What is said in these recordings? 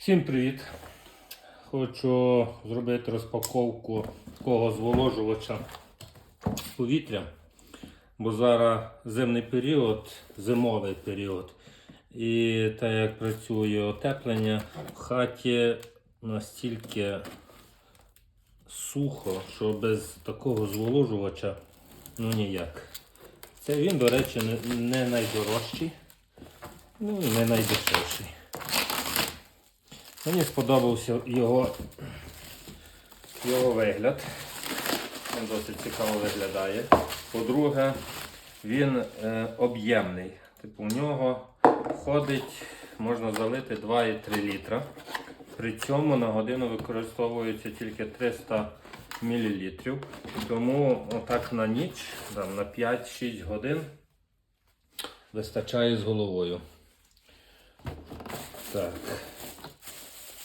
Всім привіт! Хочу зробити розпаковку такого зволожувача повітря, бо зараз зимний період, зимовий період. І так як працює отеплення, в хаті настільки сухо, що без такого зволожувача ну ніяк. Це він, до речі, не, найдорожчий, ну і не найдешевший. Мені сподобався його, його вигляд. Він досить цікаво виглядає. По-друге, він е, об'ємний. Типу, в нього входить, можна залити 2,3 літра. При цьому на годину використовується тільки 300 мл. Тому отак на ніч, там, на 5-6 годин вистачає з головою. Так.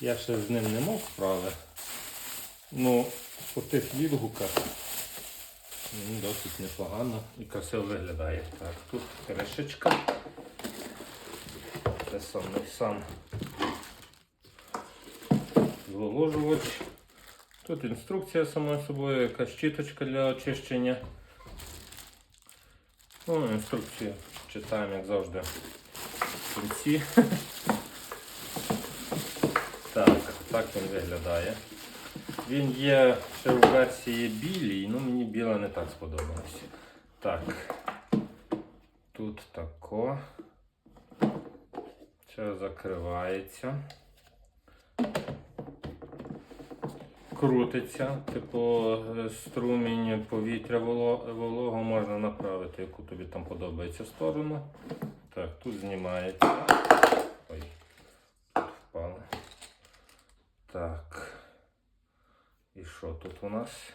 Я ще з ним не мав справи. Ну, по тих відгуках досить непогано і красиво виглядає. Так, тут кришечка. Це саме сам зволожувач. Тут інструкція самою собою, якась щіточка для очищення. Ну, інструкцію читаємо, як завжди, в кінці. Так, він виглядає. Він є ще у версії білій, ну мені біла не так сподобалась. Так. Тут тако. Це закривається. Крутиться, типу струмінь повітря волого можна направити, яку тобі там подобається сторону. Так, тут знімається. Так. І що тут у нас?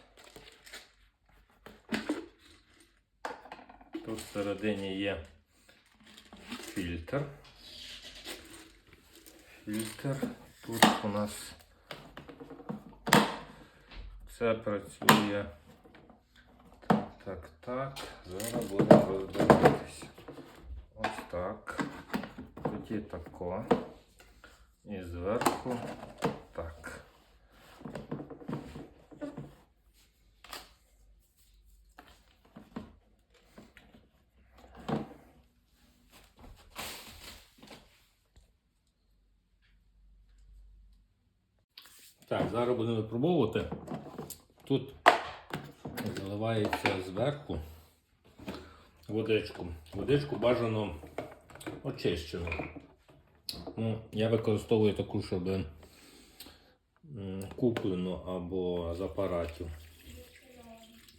Тут всередині є фільтр. Фільтр. Тут у нас це працює. Так, так, так. Зараз будемо розбиратися. Ось так. Тоді тако. І зверху так. Так, зараз будемо випробовувати. Тут заливається зверху водичку. Водичку бажано очищену. Ну, я використовую таку, щоб куплену або з апаратів.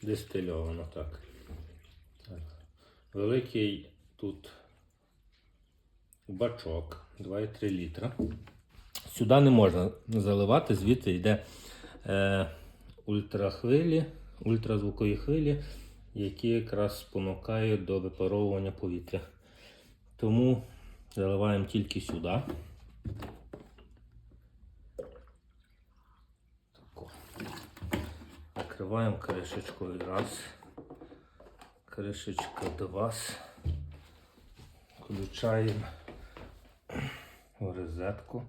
Дистильовано, так. так. Великий тут бачок 2,3 літра. Сюди не можна заливати, звідти йде е, ультрахвилі, ультразвукові хвилі, які якраз спонукають до випаровування повітря. Тому заливаємо тільки сюди. Тако. Накриваємо кришечкою раз. Кришечка два. Включаємо в розетку.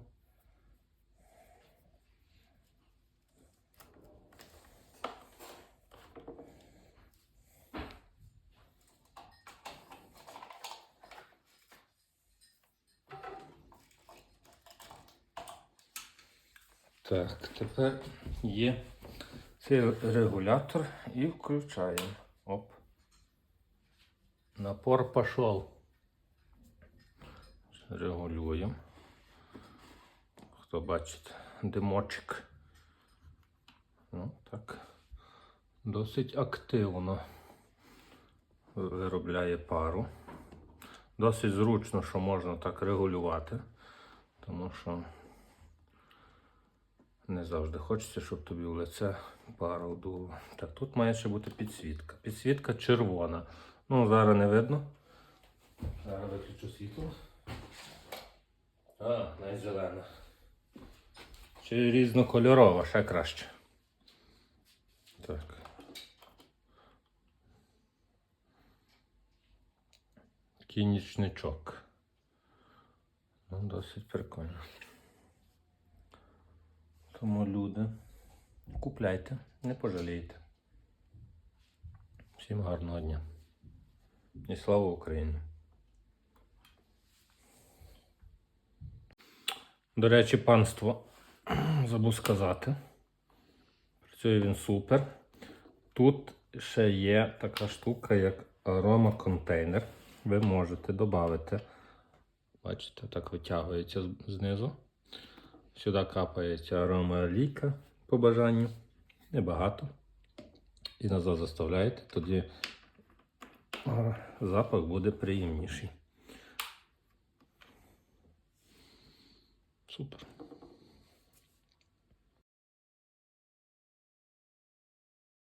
Так, тепер є цей регулятор і включаємо. Оп. Напор пішов. Регулюємо. Хто бачить димочок. Ну, так. Досить активно виробляє пару. Досить зручно, що можна так регулювати, тому що не завжди хочеться, щоб тобі в лице пара вдуло. Так, тут має ще бути підсвітка. Підсвітка червона. Ну, зараз не видно. Зараз виключу світло. А, навіть зелена. Чи різнокольорова, ще краще. Так. Такий. Ну, досить прикольно. Тому люди, купляйте, не пожалієте. Всім гарного дня. І слава Україні! До речі, панство забув сказати. Працює він супер. Тут ще є така штука, як аромаконтейнер. Ви можете додати. Бачите, так витягується знизу. Сюди капається аромаліка по бажанню. Небагато. І назад заставляєте, тоді запах буде приємніший. Супер.